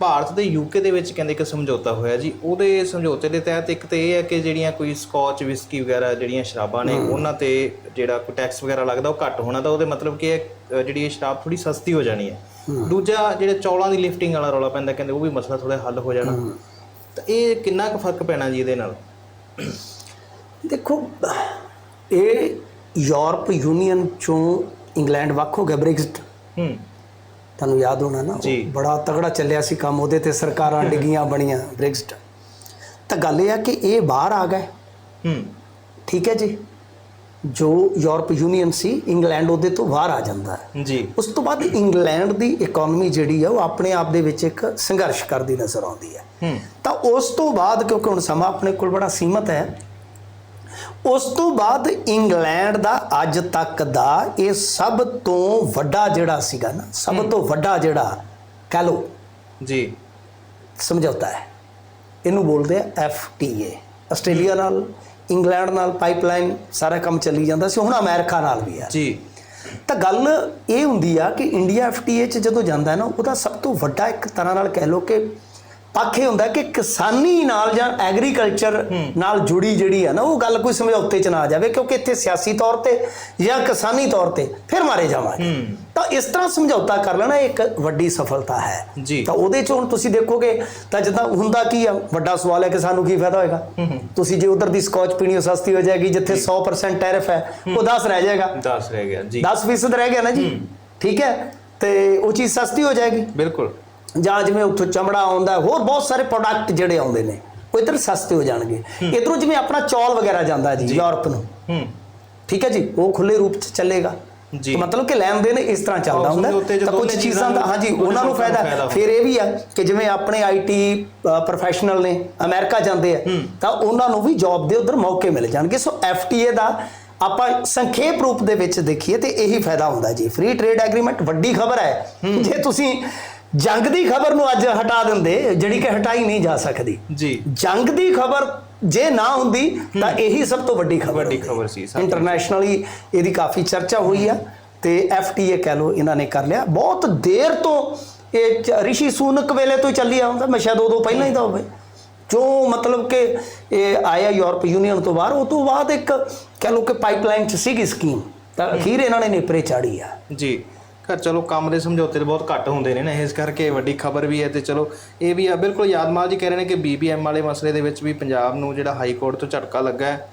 ਭਾਰਤ ਤੇ ਯੂਕੇ ਦੇ ਵਿੱਚ ਕਹਿੰਦੇ ਇੱਕ ਸਮਝੌਤਾ ਹੋਇਆ ਜੀ। ਉਹਦੇ ਸਮਝੌਤੇ ਦੇ ਤਹਿਤ ਇੱਕ ਤੇ ਇਹ ਹੈ ਕਿ ਜਿਹੜੀਆਂ ਕੋਈ ਸਕਾਚ ਵਿਸਕੀ ਵਗੈਰਾ ਜਿਹੜੀਆਂ ਸ਼ਰਾਬਾਂ ਨੇ ਉਹਨਾਂ ਤੇ ਜਿਹੜਾ ਕੋਈ ਟੈਕਸ ਵਗੈਰਾ ਲੱਗਦਾ ਉਹ ਘੱਟ ਹੋਣਾ ਤਾਂ ਉਹਦੇ ਮਤਲਬ ਕਿ ਇਹ ਜਿਹੜੀ ਇਹ ਸ਼ਰਾਬ ਥੋੜੀ ਸਸਤੀ ਹੋ ਜਾਣੀ ਹੈ। ਦੂਜਾ ਜਿਹੜੇ ਚੌਲਾਂ ਦੀ ਲਿਫਟਿੰਗ ਵਾਲਾ ਰੌਲਾ ਪੈਂਦਾ ਕਹਿੰਦੇ ਉਹ ਵੀ ਮਸਲਾ ਥੋੜਾ ਹੱਲ ਹੋ ਜਾਣਾ। ਤਾਂ ਇਹ ਕਿੰਨਾ ਕੁ ਫ਼ਰਕ ਪੈਣਾ ਜੀ ਇਹਦੇ ਨਾਲ? ਦੇਖੋ ਇਹ ਯੂਰਪ ਯੂਨੀਅਨ ਚੋਂ ਇੰਗਲੈਂਡ ਵੱਖ ਹੋ ਗਿਆ ਬ੍ਰੈਗਜ਼ਿਟ। ਹੂੰ। ਤੁਹਾਨੂੰ ਯਾਦ ਹੋਣਾ ਨਾ। ਬੜਾ ਤਗੜਾ ਚੱਲਿਆ ਸੀ ਕੰਮ ਉਹਦੇ ਤੇ ਸਰਕਾਰਾਂ ਡਿੱਗੀਆਂ ਬਣੀਆਂ ਬ੍ਰੈਗਜ਼ਿਟ ਤਾਂ ਗੱਲ ਇਹ ਆ ਕਿ ਇਹ ਬਾਹਰ ਆ ਗਏ। ਹੂੰ। ਠੀਕ ਹੈ ਜੀ? ਜੋ ਯੂਰਪ ਯੂਨੀਅਨ ਸੀ ਇੰਗਲੈਂਡ ਉਹਦੇ ਤੋਂ ਬਾਹਰ ਆ ਜਾਂਦਾ ਹੈ। ਜੀ। ਉਸ ਤੋਂ ਬਾਅਦ ਇੰਗਲੈਂਡ ਦੀ ਇਕਨੋਮੀ ਜਿਹੜੀ ਹੈ ਉਹ ਆਪਣੇ ਆਪ ਦੇ ਵਿੱਚ ਇੱਕ ਸੰਘਰਸ਼ ਕਰਦੀ ਨਜ਼ਰ ਆਉਂਦੀ ਹੈ। ਹੂੰ। ਤਾਂ ਉਸ ਤੋਂ ਬਾਅਦ ਕਿਉਂਕਿ ਹੁਣ ਸਮਾਂ ਆਪਣੇ ਕੋਲ ਬੜਾ ਸੀਮਤ ਹੈ ਉਸ ਤੋਂ ਬਾਅਦ ਇੰਗਲੈਂਡ ਦਾ ਅੱਜ ਤੱਕ ਦਾ ਇਹ ਸਭ ਤੋਂ ਵੱਡਾ ਜਿਹੜਾ ਸੀਗਾ ਨਾ ਸਭ ਤੋਂ ਵੱਡਾ ਜਿਹੜਾ ਕਹ ਲਓ। ਜੀ। ਸਮਝੌਤਾ ਹੈ। ਇਹਨੂੰ ਬੋਲਦੇ ਆ ਐਫਟੀਏ ਆਸਟ੍ਰੇਲੀਆ ਨਾਲ ਇੰਗਲੈਂਡ ਨਾਲ ਪਾਈਪਲਾਈਨ ਸਾਰਾ ਕੰਮ ਚੱਲੀ ਜਾਂਦਾ ਸੀ। ਹੁਣ ਅਮਰੀਕਾ ਨਾਲ ਵੀ ਹੈ। ਜੀ। ਤਾਂ ਗੱਲ ਇਹ ਹੁੰਦੀ ਆ ਕਿ ਇੰਡੀਆ ਐਫਟੀਏ ਚ ਜਦੋਂ ਜਾਂਦਾ ਹੈ ਨਾ ਉਹਦਾ ਸਭ ਤੋਂ ਵੱਡਾ ਇੱਕ ਤਰ੍ਹਾਂ ਨਾਲ ਕਹਿ ਲਓ ਕਿ ਪੱਖ ਇਹ ਹੁੰਦਾ ਕਿ ਕਿਸਾਨੀ ਨਾਲ ਜਾਂ ਐਗਰੀਕਲਚਰ ਨਾਲ ਜੁੜੀ ਜਿਹੜੀ ਆ ਨਾ ਉਹ ਗੱਲ ਕੋਈ ਸਮਝੌਤੇ ਚ ਨਾ ਆ ਜਾਵੇ ਕਿਉਂਕਿ ਇੱਥੇ ਸਿਆਸੀ ਤੌਰ ਤੇ ਜਾਂ ਕਿਸਾਨੀ ਤੌਰ ਤੇ ਫਿਰ ਮਾਰੇ ਜਾਵਾਂਗੇ। ਤਾਂ ਇਸ ਤਰ੍ਹਾਂ ਸਮਝੌਤਾ ਕਰ ਲੈਣਾ ਇੱਕ ਵੱਡੀ ਸਫਲਤਾ ਹੈ। ਤਾਂ ਉਹਦੇ ਚ ਹੁਣ ਤੁਸੀਂ ਦੇਖੋਗੇ ਤਾਂ ਜਿੱਦਾਂ ਹੁੰਦਾ ਕੀ ਆ ਵੱਡਾ ਸਵਾਲ ਹੈ ਕਿ ਸਾਨੂੰ ਕੀ ਫਾਇਦਾ ਹੋਏਗਾ? ਤੁਸੀਂ ਜੇ ਉਧਰ ਦੀ ਸਕਾਚ ਪੀਣੀ ਉਹ ਸਸਤੀ ਹੋ ਜਾਏਗੀ ਜਿੱਥੇ 100% ਟੈਰਿਫ ਹੈ ਉਹ 10 ਰਹਿ ਜਾਏਗਾ। 10 ਰਹਿ ਗਿਆ ਜੀ। 10% ਰਹਿ ਗਿਆ ਨਾ ਜੀ। ਠੀਕ ਹੈ? ਤੇ ਉਹ ਚੀਜ਼ ਸਸਤੀ ਹੋ ਜਾਏਗੀ। ਬਿਲਕੁਲ। ਜਾਂ ਜਿਵੇਂ ਉੱਥੋਂ ਚਮੜਾ ਆਉਂਦਾ ਹੋਰ ਬਹੁਤ ਸਾਰੇ ਪ੍ਰੋਡਕਟ ਜਿਹੜੇ ਆਉਂਦੇ ਨੇ ਉਹ ਇੱਧਰ ਸਸਤੇ ਹੋ ਜਾਣਗੇ। ਇਧਰੋਂ ਜਿਵੇਂ ਆਪਣਾ ਚੌਲ ਵਗੈਰਾ ਜਾਂਦਾ ਜੀ ਯੂਰਪ ਨੂੰ। ਹੂੰ। ਠੀਕ ਹੈ ਜੀ? ਉਹ ਖੁੱਲੇ ਰੂਪ ਚ ਚੱਲੇਗਾ। ਜੀ। ਤਾਂ ਮਤਲਬ ਕਿ ਲੈਣ ਦੇਣ ਇਸ ਤਰ੍ਹਾਂ ਚੱਲਦਾ ਹੁੰਦਾ। ਤਾਂ ਕੁਝ ਚੀਜ਼ਾਂ ਦਾ ਹਾਂਜੀ ਉਹਨਾਂ ਨੂੰ ਫਾਇਦਾ। ਫਿਰ ਇਹ ਵੀ ਆ ਕਿ ਜਿਵੇਂ ਆਪਣੇ ਆਈਟੀ ਪ੍ਰੋਫੈਸ਼ਨਲ ਨੇ ਅਮਰੀਕਾ ਜਾਂਦੇ ਆ ਤਾਂ ਉਹਨਾਂ ਨੂੰ ਵੀ ਜੌਬ ਦੇ ਉਧਰ ਮੌਕੇ ਮਿਲ ਜਾਣਗੇ। ਸੋ ਐਫਟੀਏ ਦਾ ਆਪਾਂ ਸੰਖੇਪ ਰੂਪ ਦੇ ਵਿੱਚ ਦੇਖੀਏ ਤੇ ਇਹੀ ਫਾਇਦਾ ਹੁੰਦਾ ਜੀ। ਫ੍ਰੀ ਟ੍ਰੇਡ ਐਗਰੀਮੈਂਟ ਵੱਡੀ ਖਬਰ ਹੈ। ਜੇ ਤੁਸੀਂ ਜੰਗ ਦੀ ਖਬਰ ਨੂੰ ਅੱਜ ਹਟਾ ਦਿੰਦੇ ਜਿਹੜੀ ਕਿ ਹਟਾਈ ਨਹੀਂ ਜਾ ਸਕਦੀ। ਜੀ। ਜੰਗ ਦੀ ਖਬਰ ਜੇ ਨਾ ਹੁੰਦੀ ਤਾਂ ਇਹੀ ਸਭ ਤੋਂ ਵੱਡੀ ਖਬਰ ਵੱਡੀ ਖਬਰ ਸੀ। ਇੰਟਰਨੈਸ਼ਨਲੀ ਇਹਦੀ ਕਾਫੀ ਚਰਚਾ ਹੋਈ ਆ ਤੇ ਐਫਟੀਏ ਕਹਿ ਲੋ ਇਹਨਾਂ ਨੇ ਕਰ ਲਿਆ। ਬਹੁਤ ਦੇਰ ਤੋਂ ਇਹ ਰਿਸ਼ੀ ਸੂਨਕ ਵੇਲੇ ਤੋਂ ਚੱਲੀ ਆਉਂਦਾ ਮੈਂ ਸ਼ਾਇਦ ਉਦੋਂ ਪਹਿਲਾਂ ਹੀ ਤਾਂ ਹੋਵੇ। ਜੋ ਮਤਲਬ ਕਿ ਇਹ ਆਇਆ ਯੂਰਪ ਯੂਨੀਅਨ ਤੋਂ ਬਾਹਰ ਉਹ ਤੋਂ ਬਾਅਦ ਇੱਕ ਕਹਿ ਲੋ ਕਿ ਪਾਈਪਲਾਈਨ ਚ ਸੀਗੀ ਸਕੀਮ। ਤਾਂ ਅਖੀਰ ਇਹਨਾਂ ਨੇ ਨੇਪਰੇ ਚਾੜੀ ਆ। ਜੀ। ਖੈਰ ਚਲੋ ਕੰਮ ਦੇ ਸਮਝੌਤੇ ਤੇ ਬਹੁਤ ਘੱਟ ਹੁੰਦੇ ਨੇ ਨਾ, ਇਸ ਕਰਕੇ ਵੱਡੀ ਖਬਰ ਵੀ ਹੈ ਤੇ ਚਲੋ ਇਹ ਵੀ ਆ, ਬਿਲਕੁਲ ਯਾਦਮਾਲ ਜੀ ਕਹਿ ਰਹੇ ਨੇ ਕਿ ਬੀਬੀਐਮ ਵਾਲੇ ਮਸਲੇ ਦੇ ਵਿੱਚ ਵੀ ਪੰਜਾਬ ਨੂੰ ਜਿਹੜਾ ਹਾਈ ਕੋਰਟ ਤੋਂ ਝਟਕਾ ਲੱਗਾ ਹੈ।